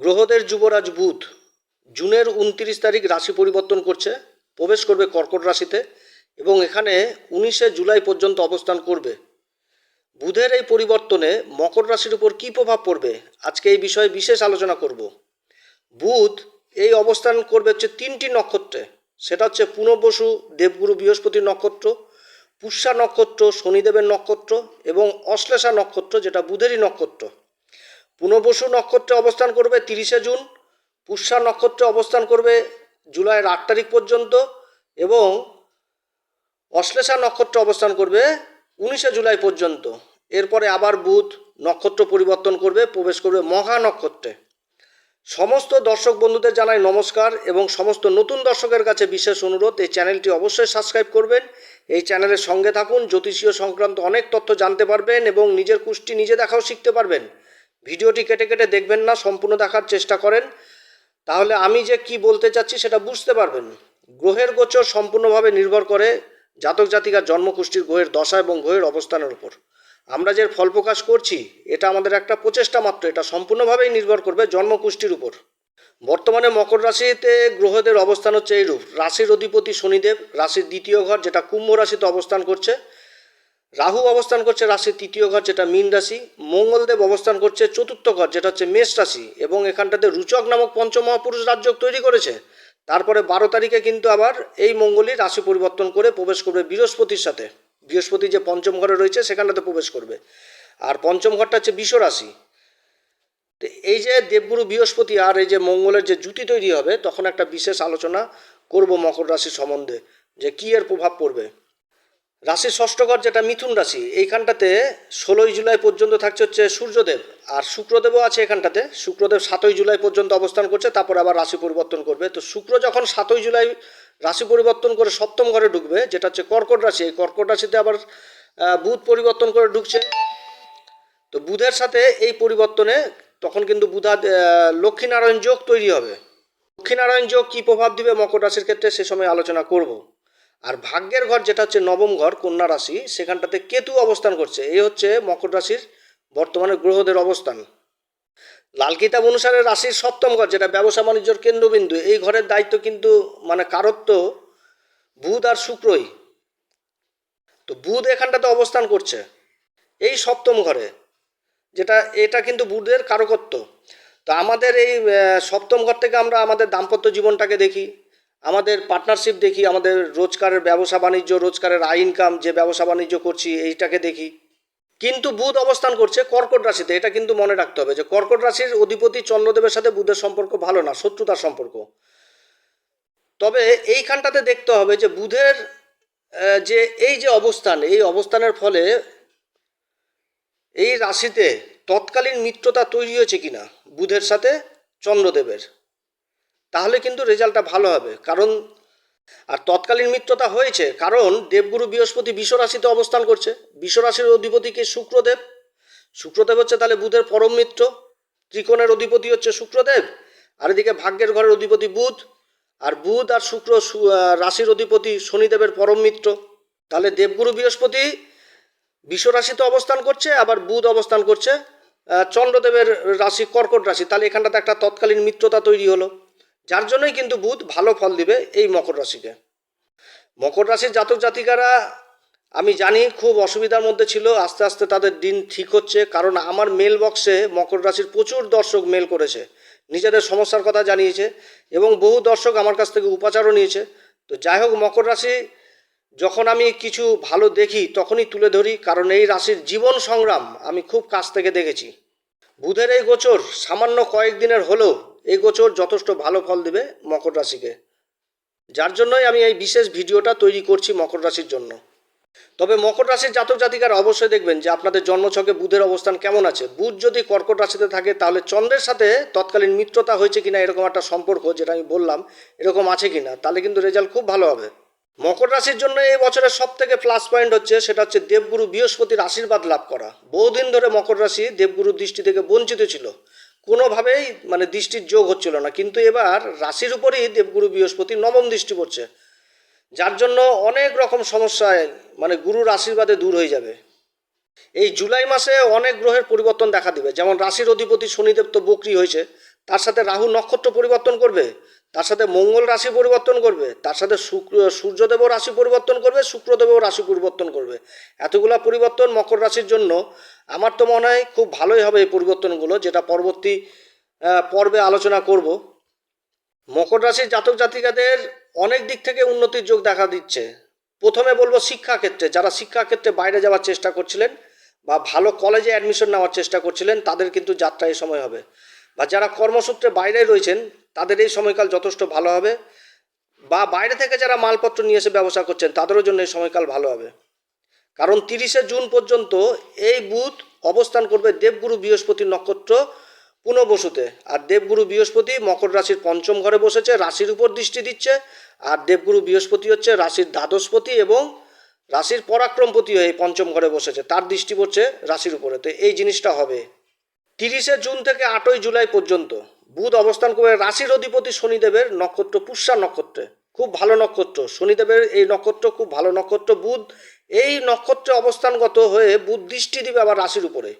গ্রহদের যুবরাজ বুধ জুনের উনত্রিশ তারিখ রাশি পরিবর্তন করছে, প্রবেশ করবে কর্কট রাশিতে এবং এখানে উনিশে জুলাই পর্যন্ত অবস্থান করবে। বুধের এই পরিবর্তনে মকর রাশির উপর কী প্রভাব পড়বে? আজকে এই বিষয়ে বিশেষ আলোচনা করব। বুধ এই অবস্থান করবে হচ্ছে তিনটি নক্ষত্রে। সেটা হচ্ছে পুনর্বসু দেবগুরু বৃহস্পতির নক্ষত্র, পুষ্যা নক্ষত্র, শনিদেবের নক্ষত্র এবং অশ্লেষা নক্ষত্র, যেটা বুধেরই নক্ষত্র। পুনর্বসু নক্ষত্রে অবস্থান করবে তিরিশে জুন, পুষ্যা নক্ষত্রে অবস্থান করবে জুলাইয়ের আট তারিখ পর্যন্ত এবং অশ্লেষা নক্ষত্রে অবস্থান করবে উনিশে জুলাই পর্যন্ত। এরপরে আবার বুধ নক্ষত্র পরিবর্তন করবে, প্রবেশ করবে মহা নক্ষত্রে। সমস্ত দর্শক বন্ধুদের জানাই নমস্কার এবং সমস্ত নতুন দর্শকের কাছে বিশেষ অনুরোধ, এই চ্যানেলটি অবশ্যই সাবস্ক্রাইব করবেন। এই চ্যানেলের সঙ্গে থাকুন, জ্যোতিষীয় সংক্রান্ত অনেক তথ্য জানতে পারবেন এবং নিজের কুষ্টি নিজে দেখাও শিখতে পারবেন। ভিডিওটি কেটে কেটে দেখবেন না, সম্পূর্ণ দেখার চেষ্টা করেন। তাহলে আমি যে কি বলতে চাচ্ছি সেটা বুঝতে পারবেন। গ্রহের গোচর সম্পূর্ণভাবে নির্ভর করে জাতক জাতিকার জন্মকুষ্ঠির গ্রহের দশা এবং গ্রহের অবস্থানের উপর। আমরা যে ফল প্রকাশ করছি, এটা আমাদের একটা প্রচেষ্টা মাত্র, এটা সম্পূর্ণভাবেই নির্ভর করবে জন্মকুষ্ঠির উপর। বর্তমানে মকর রাশিতে গ্রহদের অবস্থান হচ্ছে এইরূপ। রাশির অধিপতি শনিদেব, রাশির দ্বিতীয় ঘর যেটা কুম্ভ রাশিতে অবস্থান করছে রাহু অবস্থান করছে রাশির তৃতীয় ঘর, যেটা মীন রাশি। মঙ্গলদেব অবস্থান করছে চতুর্থ ঘর, যেটা হচ্ছে মেষ রাশি। এবং এখানটাতে রুচক নামক পঞ্চমহাপুরুষ রাজ্য তৈরি করেছে। তারপরে বারো তারিখে কিন্তু আবার এই মঙ্গলই রাশি পরিবর্তন করে প্রবেশ করবে বৃহস্পতির সাথে। বৃহস্পতি যে পঞ্চম ঘরে রয়েছে, সেখানটাতে প্রবেশ করবে। আর পঞ্চম ঘরটা হচ্ছে বিষ রাশি। তো এই যে দেবগুরু বৃহস্পতি আর এই যে মঙ্গলের যে জুতি তৈরি হবে, তখন একটা বিশেষ আলোচনা করব মকর রাশি সম্বন্ধে, যে কী এর প্রভাব পড়বে। রাশির ষষ্ঠ ঘর যেটা মিথুন রাশি, এইখানটাতে ষোলোই জুলাই পর্যন্ত থাকছে হচ্ছে সূর্যদেব। আর শুক্রদেবও আছে এখানটাতে। শুক্রদেব সাতই জুলাই পর্যন্ত অবস্থান করছে, তারপর আবার রাশি পরিবর্তন করবে। তো শুক্র যখন সাতই জুলাই রাশি পরিবর্তন করে সপ্তম ঘরে ঢুকবে, যেটা হচ্ছে কর্কট রাশি, এই কর্কট রাশিতে আবার বুধ পরিবর্তন করে ঢুকছে। তো বুধের সাথে এই পরিবর্তনে তখন কিন্তু বুধা লক্ষ্মীনারায়ণ যোগ তৈরি হবে। লক্ষ্মীনারায়ণ যোগ কী প্রভাব দিবে মকর রাশির ক্ষেত্রে, সে সময় আলোচনা করব। আর ভাগ্যের ঘর যেটা হচ্ছে নবম ঘর, কন্যা রাশি, সেখানটাতে কেতু অবস্থান করছে। এই হচ্ছে মকর রাশির বর্তমানে গ্রহদের অবস্থান। লাল কিতাব অনুসারে রাশির সপ্তম ঘর, যেটা ব্যবসা বাণিজ্যর কেন্দ্রবিন্দু, এই ঘরের দায়িত্ব কিন্তু মানে কারত্ব বুধ আর শুক্রই। তো বুধ এখানটাতে অবস্থান করছে, এই সপ্তম ঘরে, যেটা, এটা কিন্তু বুধের কারকত্ব। তো আমাদের এই সপ্তম ঘর থেকে আমরা আমাদের দাম্পত্য জীবনটাকে দেখি। আমাদের পার্টনারশিপ দেখি, আমাদের রোজগারের ব্যবসা বাণিজ্য রোজগারের আয় ইনকাম যে ব্যবসা বাণিজ্য করছি, এইটাকে দেখি। কিন্তু বুধ অবস্থান করছে কর্কট রাশিতে, এটা কিন্তু মনে রাখতে হবে যে কর্কট রাশির অধিপতি চন্দ্রদেবের সাথে বুধের সম্পর্ক ভালো না, শত্রুতার সম্পর্ক। তবে এইখানটাতে দেখতে হবে যে বুধের যে এই যে অবস্থান, এই অবস্থানের ফলে এই রাশিতে তৎকালীন মিত্রতা তৈরি হয়েছে কিনা, বুধের সাথে চন্দ্রদেবের। তাহলে কিন্তু রেজাল্টটা ভালো হবে। কারণ, আর তৎকালীন মিত্রতা হয়েছে, কারণ দেবগুরু বৃহস্পতি বিশ্বরাশিতে অবস্থান করছে। বিশ্বরাশির অধিপতিকে শুক্রদেব। শুক্রদেব হচ্ছে তাহলে বুধের পরম মিত্র। ত্রিকোণের অধিপতি হচ্ছে শুক্রদেব। আর এদিকে ভাগ্যের ঘরের অধিপতি বুধ। আর বুধ আর শুক্র রাশির অধিপতি শনিদেবের পরম মিত্র। তাহলে দেবগুরু বৃহস্পতি বিশ্বরাশিতে অবস্থান করছে, আবার বুধ অবস্থান করছে। চন্দ্রদেবের রাশি কর্কট রাশি। তাহলে এখানটাতে একটা তৎকালীন মিত্রতা তৈরি হলো। যার জন্যই কিন্তু বুধ ভালো ফল দিবে এই মকর রাশিকে। মকর রাশির জাতক জাতিকারা, আমি জানি খুব অসুবিধার মধ্যে ছিল, আস্তে আস্তে তাদের দিন ঠিক হচ্ছে, কারণ আমার মেল বক্সে মকর রাশির প্রচুর দর্শক মেল করেছে, নিজেদের সমস্যার কথা জানিয়েছে এবং বহু দর্শক আমার কাছ থেকে উপাচারও নিয়েছে। তো যাই হোক, মকর রাশি যখন আমি কিছু ভালো দেখি তখনই তুলে ধরি, কারণ এই রাশির জীবন সংগ্রাম আমি খুব কাছ থেকে দেখেছি। বুধের এই গোচর সামান্য কয়েকদিনের হলেও এই গোচর যথেষ্ট ভালো ফল দেবে মকর রাশিকে। যার জন্যই আমি এই বিশেষ ভিডিওটা তৈরি করছি মকর রাশির জন্য। তবে মকর রাশির জাতক জাতিকারা অবশ্যই দেখবেন যে আপনাদের জন্মছকে বুধের অবস্থান কেমন আছে। বুধ যদি কর্কট রাশিতে থাকে, তাহলে চন্দ্রের সাথে তৎকালীন মিত্রতা হয়েছে কিনা এরকম একটা সম্পর্ক যেটা আমি বললাম, এরকম আছে কিনা, তাহলে কিন্তু রেজাল্ট খুব ভালো হবে। মকর রাশির জন্য এই বছরের সব থেকে প্লাস পয়েন্ট হচ্ছে, সেটা হচ্ছে দেবগুরু বৃহস্পতির আশীর্বাদ লাভ করা। বহুদিন ধরে মকর রাশি দেবগুরুর দৃষ্টি থেকে বঞ্চিত ছিল। কোনোভাবেই মানে দৃষ্টির যোগ হচ্ছিল না। কিন্তু এবার রাশির উপরেই দেবগুরু বৃহস্পতি নবম দৃষ্টি পড়ছে। যার জন্য অনেক রকম সমস্যায় মানে গুরুর আশীর্বাদে দূর হয়ে যাবে। এই জুলাই মাসে অনেক গ্রহের পরিবর্তন দেখা দিবে। যেমন রাশির অধিপতি শনিদেব তো বকরি হয়েছে, তার সাথে রাহু নক্ষত্র পরিবর্তন করবে। তার সাথে মঙ্গল রাশি পরিবর্তন করবে, তার সাথে শুক্র, সূর্যদেবও রাশি পরিবর্তন করবে, শুক্রদেবও রাশি পরিবর্তন করবে। এতগুলা পরিবর্তন মকর রাশির জন্য আমার তো মনে হয় খুব ভালোই হবে এই পরিবর্তনগুলো, যেটা পরবর্তী পর্বে আলোচনা করব। মকর রাশির জাতক জাতিকাদের অনেক দিক থেকে উন্নতির যোগ দেখা দিচ্ছে। প্রথমে বলব শিক্ষাক্ষেত্রে, যারা শিক্ষাক্ষেত্রে বাইরে যাওয়ার চেষ্টা করছিলেন বা ভালো কলেজে অ্যাডমিশন নেওয়ার চেষ্টা করছিলেন, তাদের কিন্তু যাত্রা এই সময় হবে। বা যারা কর্মসূত্রে বাইরে রয়েছেন তাদের এই সময়কাল যথেষ্ট ভালো হবে। বা বাইরে থেকে যারা মালপত্র নিয়ে এসে ব্যবসা করছেন, তাদেরও জন্য এই সময়কাল ভালো হবে। কারণ তিরিশে জুন পর্যন্ত এই বুধ অবস্থান করবে দেবগুরু বৃহস্পতি নক্ষত্র পুনঃবসুতে আর দেবগুরু বৃহস্পতি মকর রাশির পঞ্চম ঘরে বসেছে, রাশির উপর দৃষ্টি দিচ্ছে। আর দেবগুরু বৃহস্পতি হচ্ছে রাশির দ্বাদশপতি এবং রাশির পরাক্রমপতি হয়ে পঞ্চম ঘরে বসেছে। তার দৃষ্টি পড়ছে রাশির উপরে। তো এই জিনিসটা হবে। তিরিশে জুন থেকে আটই জুলাই পর্যন্ত বুধ অবস্থান করবে রাশির অধিপতি শনিদেবের নক্ষত্র, পুষ্যা নক্ষত্রে। খুব ভালো নক্ষত্র। শনিদেবের এই নক্ষত্র খুব ভালো নক্ষত্র। বুধ এই নক্ষত্রে অবস্থানগত হয়ে বুধ দৃষ্টি দিবে আবার রাশির উপরে।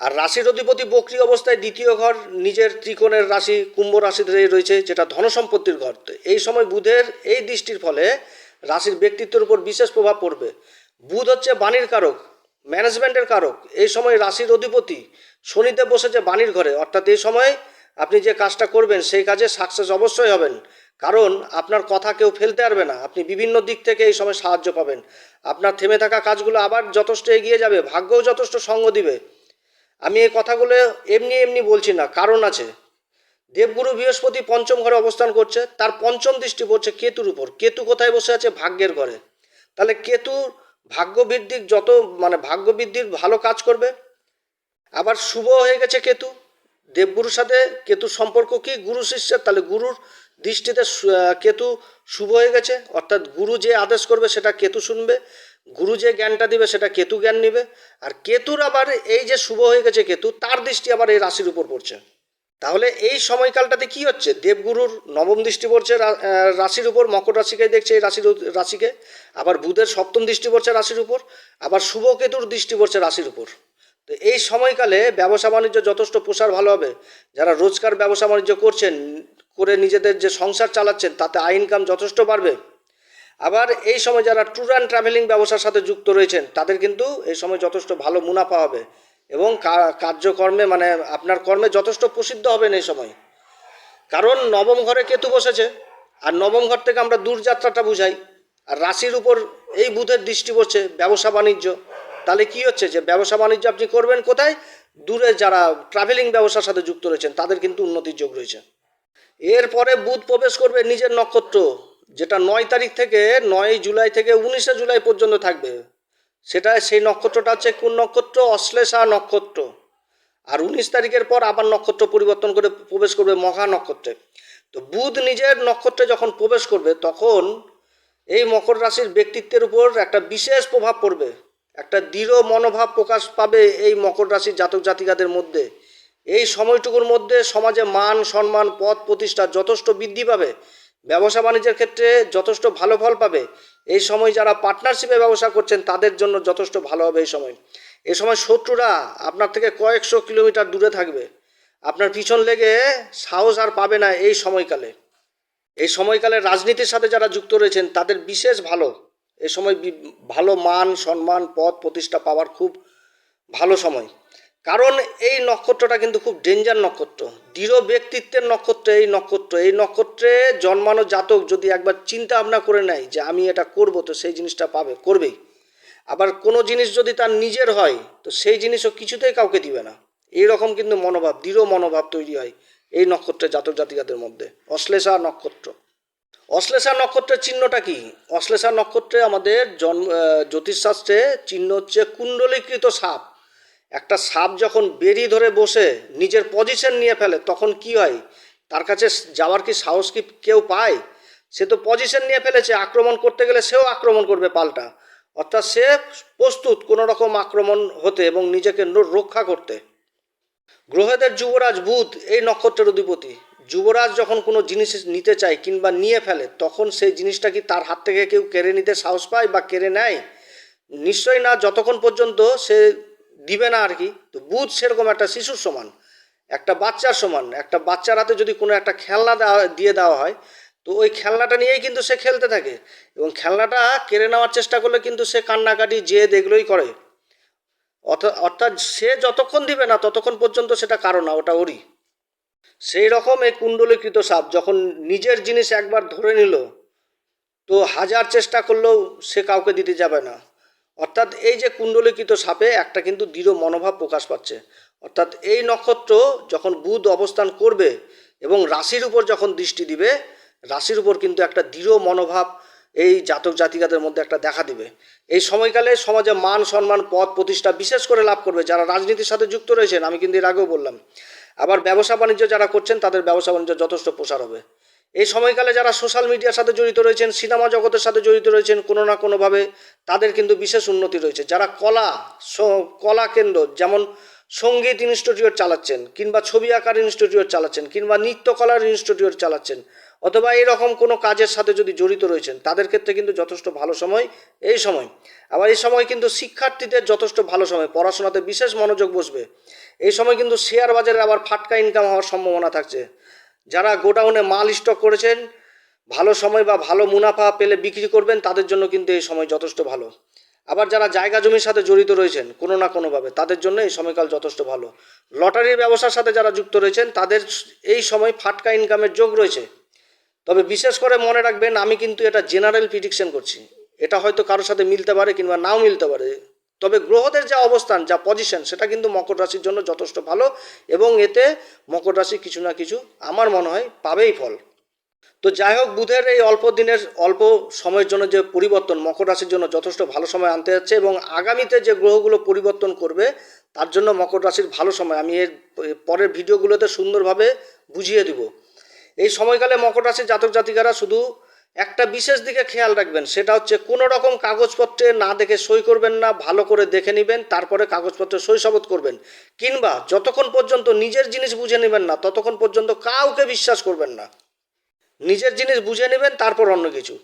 আর রাশির অধিপতি বক্রি অবস্থায় দ্বিতীয় ঘর, নিজের ত্রিকোণের রাশি, কুম্ভ রাশিতে রয়েছে, যেটা ধনসম্পত্তির ঘর। এই সময় বুধের এই দৃষ্টির ফলে রাশির ব্যক্তিত্বের উপর বিশেষ প্রভাব পড়বে। বুধ হচ্ছে বাণীর কারক, ম্যানেজমেন্টের কারক। এই সময় রাশির অধিপতি শনিদেব বসেছে বাণীর ঘরে। অর্থাৎ এই সময় আপনি যে কাজটা করবেন, সেই কাজে সাকসেস অবশ্যই হবেন। কারণ আপনার কথা কেউ ফেলতে পারবে না। আপনি বিভিন্ন দিক থেকে এই সময় সাহায্য পাবেন। আপনার থেমে থাকা কাজগুলো আবার যথেষ্ট এগিয়ে যাবে, ভাগ্যও যথেষ্ট সঙ্গ দিবে। আমি এই কথাগুলো এমনি এমনি বলছি না, কারণ আছে। দেবগুরু বৃহস্পতি পঞ্চম ঘরে অবস্থান করছে, তার পঞ্চম দৃষ্টি পড়ছে কেতুর উপর। কেতু কোথায় বসে আছে? ভাগ্যের ঘরে। তাহলে কেতু ভাগ্য বৃদ্ধির যত মানে ভাগ্য বৃদ্ধির ভালো কাজ করবে। আবার শুভ হয়ে গেছে কেতু। দেবগুরুর সাথে কেতুর সম্পর্ক কি? গুরু শিষ্যের তাহলে গুরুর দৃষ্টিতে কেতু শুভ হয়ে গেছে। অর্থাৎ গুরু যে আদেশ করবে, সেটা কেতু শুনবে। গুরু যে জ্ঞানটা দিবে, সেটা কেতু জ্ঞান নিবে। আর কেতুর আবার এই যে শুভ হয়ে গেছে কেতু, তার দৃষ্টি আবার এই রাশির উপর পড়ছে। তাহলে এই সময়কালটাতে কি হচ্ছে? দেবগুরুর নবম দৃষ্টি পড়ছে রাশির উপর, মকর রাশিকে দেখছে এই রাশির রাশিকে। আবার বুধের সপ্তম দৃষ্টি পড়ছে রাশির উপর, আবার শুভ কেতুর দৃষ্টি পড়ছে রাশির উপর। তো এই সময়কালে ব্যবসা বাণিজ্য যথেষ্ট প্রসার ভালো হবে। যারা রোজগার ব্যবসা বাণিজ্য করছেন, করে নিজেদের যে সংসার চালাচ্ছেন, তাতে আয় ইনকাম যথেষ্ট বাড়বে। আবার এই সময় যারা ট্যুর অ্যান্ড ট্রাভেলিং ব্যবসার সাথে যুক্ত রয়েছেন, তাদের কিন্তু এই সময় যথেষ্ট ভালো মুনাফা হবে এবং কার্যকর্মে মানে আপনার কর্মে যথেষ্ট প্রসিদ্ধ হবেন এই সময়। কারণ নবম ঘরে কেতু বসেছে, আর নবম ঘর থেকে আমরা দূরযাত্রাটা বুঝাই। আর রাশির উপর এই বুধের দৃষ্টি পড়ছে ব্যবসা বাণিজ্য। তাহলে কি হচ্ছে যে ব্যবসা বাণিজ্য আপনি করবেন কোথায়? দূরে যারা ট্রাভেলিং ব্যবসার সাথে যুক্ত রয়েছেন, তাদের কিন্তু উন্নতির যোগ রয়েছে। এরপরে বুধ প্রবেশ করবে নিজের নক্ষত্র, যেটা নয় তারিখ থেকে নয় জুলাই থেকে উনিশে জুলাই পর্যন্ত থাকবে। সেটা সেই নক্ষত্রটা হচ্ছে কোন নক্ষত্র? অশ্লেষা নক্ষত্র। আর উনিশ তারিখের পর আবার নক্ষত্র পরিবর্তন করে প্রবেশ করবে মহা নক্ষত্রে। তো বুধ নিজের নক্ষত্রে যখন প্রবেশ করবে, তখন এই মকর রাশির ব্যক্তিত্বের উপর একটা বিশেষ প্রভাব পড়বে। একটা দৃঢ় মনোভাব প্রকাশ পাবে এই মকর রাশির জাতক জাতিকাদের মধ্যে। এই সময়টুকুর মধ্যে সমাজে মান, সম্মান পদ প্রতিষ্ঠা যথেষ্ট বৃদ্ধি পাবে। ব্যবসা বাণিজ্যের ক্ষেত্রে যথেষ্ট ভালো ফল পাবে। এই সময় যারা পার্টনারশিপে ব্যবসা করছেন, তাদের জন্য যথেষ্ট ভালো হবে এই সময়। এই সময় শত্রুরা আপনার থেকে কয়েকশো কিলোমিটার দূরে থাকবে। আপনার পিছন লেগে সাহস আর পাবে না এই সময়কালে। এই সময়কালে রাজনীতির সাথে যারা যুক্ত রয়েছেন, তাদের বিশেষ ভালো। এই সময় ভালো মান, সম্মান, পদ প্রতিষ্ঠা পাওয়ার খুব ভালো সময়। কারণ এই নক্ষত্রটা কিন্তু খুব ডেঞ্জার নক্ষত্র। দৃঢ় ব্যক্তিত্বের নক্ষত্র এই নক্ষত্র। এই নক্ষত্রে জন্মানো জাতক যদি একবার চিন্তা ভাবনা করে নেয় যে আমি এটা করব, তো সেই জিনিসটা পাবে, করবেই। আবার কোনো জিনিস যদি তার নিজের হয়, তো সেই জিনিসও কিছুতেই কাউকে দিবে না। এই রকম কিন্তু মনোভাব, দৃঢ় মনোভাব তৈরি হয় এই নক্ষত্রের জাতক জাতিকাদের মধ্যে। অশ্লেষা নক্ষত্র। অশ্লেষা নক্ষত্রের চিহ্নটা কি? অশ্লেষা নক্ষত্রে আমাদের জন্ম জ্যোতিষশাস্ত্রে চিহ্ন হচ্ছে কুণ্ডলীকৃত সাপ। একটা সাপ যখন বেরি ধরে বসে নিজের পজিশন নিয়ে ফেলে, তখন কি হয়? তার কাছে যাওয়ার কি সাহস কি কেউ পায়? সে তো পজিশন নিয়ে ফেলেছে, আক্রমণ করতে গেলে সেও আক্রমণ করবে পাল্টা। অর্থাৎ সে প্রস্তুত কোনো রকম আক্রমণ হতে এবং নিজেকে রক্ষা করতে। গ্রহেদের যুবরাজ, বুধ এই নক্ষত্রের অধিপতি। যুবরাজ যখন কোনো জিনিস নিতে চায় কিংবা নিয়ে ফেলে, তখন সেই জিনিসটা কি তার হাত থেকে কেউ কেড়ে নিতে সাহস পায় বা কেড়ে নেয়? নিশ্চয়ই না, যতক্ষণ পর্যন্ত সে দিবে না আর কি। তো বুধ সেরকম একটা শিশুর সমান, একটা বাচ্চার সমান। একটা বাচ্চার হাতে যদি কোনো একটা খেলনা দেওয়া, দিয়ে দেওয়া হয়, তো ওই খেলনাটা নিয়েই কিন্তু সে খেলতে থাকে। এবং খেলনাটা কেড়ে নেওয়ার চেষ্টা করলে কিন্তু সে কান্নাকাটি, জেদ এগুলোই করে। অর্থ- অর্থাৎ সে যতক্ষণ দিবে না, ততক্ষণ পর্যন্ত সেটা কারও না, ওটা ওরই। সেই রকম এই কুণ্ডলীকৃত সাপ যখন নিজের জিনিস একবার ধরে নিল, তো হাজার চেষ্টা করলেও সে কাউকে দিতে যাবে না। অর্থাৎ এই যে কুণ্ডলীকৃত সাপে একটা কিন্তু দৃঢ় মনোভাব প্রকাশ পাচ্ছে। অর্থাৎ এই নক্ষত্র যখন বুধ অবস্থান করবে এবং রাশির উপর যখন দৃষ্টি দিবে, রাশির উপর কিন্তু একটা দৃঢ় মনোভাব এই জাতক জাতিকাদের মধ্যে একটা দেখা দিবে। এই সময়কালে সমাজে মান, সম্মান, পদ প্রতিষ্ঠা বিশেষ করে লাভ করবে। যারা রাজনীতির সাথে যুক্ত রয়েছেন, আমি কিন্তু এর আগেও বললাম আবার ব্যবসা বাণিজ্য যারা করছেন, তাদের ব্যবসা বাণিজ্য যথেষ্ট প্রসার হবে। এই সময়কালে যারা সোশ্যাল মিডিয়ার সাথে জড়িত রয়েছেন, সিনেমা জগতের সাথে জড়িত রয়েছেন, কোনো না কোনোভাবে তাদের কিন্তু বিশেষ উন্নতি রয়েছে। যারা কলা কলা কেন্দ্র, যেমন সংগীত ইনস্টিটিউট চালাচ্ছেন, কিংবা ছবি আঁকার ইনস্টিটিউট চালাচ্ছেন, কিংবা নৃত্যকলার ইনস্টিটিউট চালাচ্ছেন অথবা এরকম কোনো কাজের সাথে যদি জড়িত রয়েছেন, তাদের ক্ষেত্রে কিন্তু যথেষ্ট ভালো সময় এই সময়। আবার এই সময় কিন্তু শিক্ষার্থীদের যথেষ্ট ভালো সময়, পড়াশোনাতে বিশেষ মনোযোগ বসবে। এই সময় কিন্তু শেয়ার বাজারে আবার ফাটকা ইনকাম হওয়ার সম্ভাবনা থাকছে। যারা গোডাউনে মাল স্টক করেছেন, ভালো সময় বা ভালো মুনাফা পেলে বিক্রি করবেন, তাদের জন্য কিন্তু এই সময় যথেষ্ট ভালো। আবার যারা জায়গা জমির সাথে জড়িত রয়েছেন, কোনো না কোনোভাবে, তাদের জন্য এই সময়কাল যথেষ্ট ভালো। লটারির ব্যবসার সাথে যারা যুক্ত রয়েছেন, তাদের এই সময় ফাটকা ইনকামের যোগ রয়েছে। তবে বিশেষ করে মনে রাখবেন, আমি কিন্তু এটা জেনারেল প্রিডিকশন করছি। এটা হয়তো কারোর সাথে মিলতে পারে কিংবা নাও মিলতে পারে। তবে গ্রহদের যা অবস্থান, যা পজিশন সেটা কিন্তু মকর রাশির জন্য যথেষ্ট ভালো এবং এতে মকর রাশি কিছু না কিছু আমার মনে হয় পাবেই ফল। তো যাই হোক, বুধের এই অল্প দিনের, অল্প সময়ের জন্য যে পরিবর্তন মকর রাশির জন্য যথেষ্ট ভালো সময় আনতে যাচ্ছে এবং আগামীতে যে গ্রহগুলো পরিবর্তন করবে, তার জন্য মকর রাশির ভালো সময় আমি এর পরের ভিডিওগুলোতে সুন্দরভাবে বুঝিয়ে দিব। এই সময়কালে মকর রাশির জাতক জাতিকারা শুধু একটা বিশেষ দিকে খেয়াল রাখবেন, সেটা হচ্ছে কোনো রকম কাগজপত্রে না দেখে সই করবেন না, ভালো করে দেখে নেবেন, তারপরে কাগজপত্রে সই শপথ করবেন। কিংবা যতক্ষণ পর্যন্ত নিজের জিনিস বুঝে নেবেন না, ততক্ষণ পর্যন্ত কাউকে বিশ্বাস করবেন না। নিজের জিনিস বুঝে নেবেন, তারপর অন্য কিছু।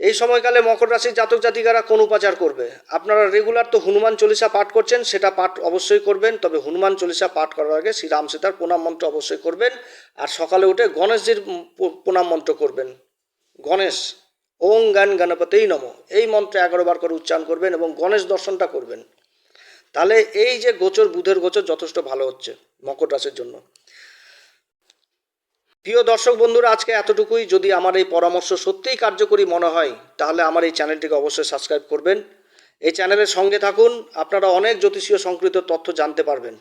এই সময়কালে মকর রাশির জাতক জাতিকারা কোন উপাচার করবে? আপনারা রেগুলার তো হনুমান চল্লিশা পাঠ করছেন, সেটা পাঠ অবশ্যই করবেন, তবে হনুমান চল্লিশা পাঠ করার আগে শ্রীরাম সীতার প্রণাম মন্ত্র অবশ্যই করবেন, আর সকালে উঠে গণেশজির প্রণাম মন্ত্র করবেন। গণেশ, ওং গান গণপতেই নম। এই মন্ত্র এগারো বার করে উচ্চারণ করবেন এবং গণেশ দর্শনটা করবেন। তাহলে এই যে গোচর, বুধের গোচর যথেষ্ট ভালো হচ্ছে মকর রাশির জন্য। প্রিয় দর্শক বন্ধুরা, আজকে এতটুকুই। যদি আমার এই পরামর্শ সত্যিই কার্যকরী মনে হয়, তাহলে আমার এই চ্যানেলটিকে অবশ্যই সাবস্ক্রাইব করবেন। এই চ্যানেলের সঙ্গে থাকুন, আপনারা অনেক জ্যোতিষীয় সংকৃত তথ্য জানতে পারবেন।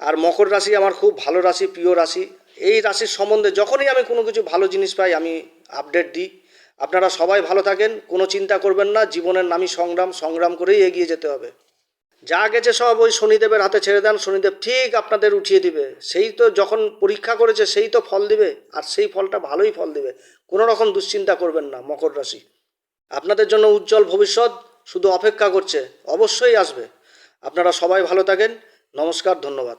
আর মকর রাশি আমার খুব ভালো রাশি, প্রিয় রাশি। এই রাশির সম্বন্ধে যখনই আমি কোনো কিছু ভালো জিনিস পাই, আমি আপডেট দিই। আপনারা সবাই ভালো থাকেন, কোনো চিন্তা করবেন না, জীবনের নামই সংগ্রাম সংগ্রাম করেই এগিয়ে যেতে হবে। যা গেছে সব ওই শনিদেবের হাতে ছেড়ে দেন, শনিদেব ঠিক আপনাদের উঠিয়ে দিবে। সেই তো যখন পরীক্ষা করেছে, সেই তো ফল দিবে, আর সেই ফলটা ভালোই ফল দিবে। কোনো রকম দুশ্চিন্তা করবেন না মকর রাশি। আপনাদের জন্য উজ্জ্বল ভবিষ্যৎ শুধু অপেক্ষা করছে, অবশ্যই আসবে। আপনারা সবাই ভালো থাকেন, নমস্কার, ধন্যবাদ।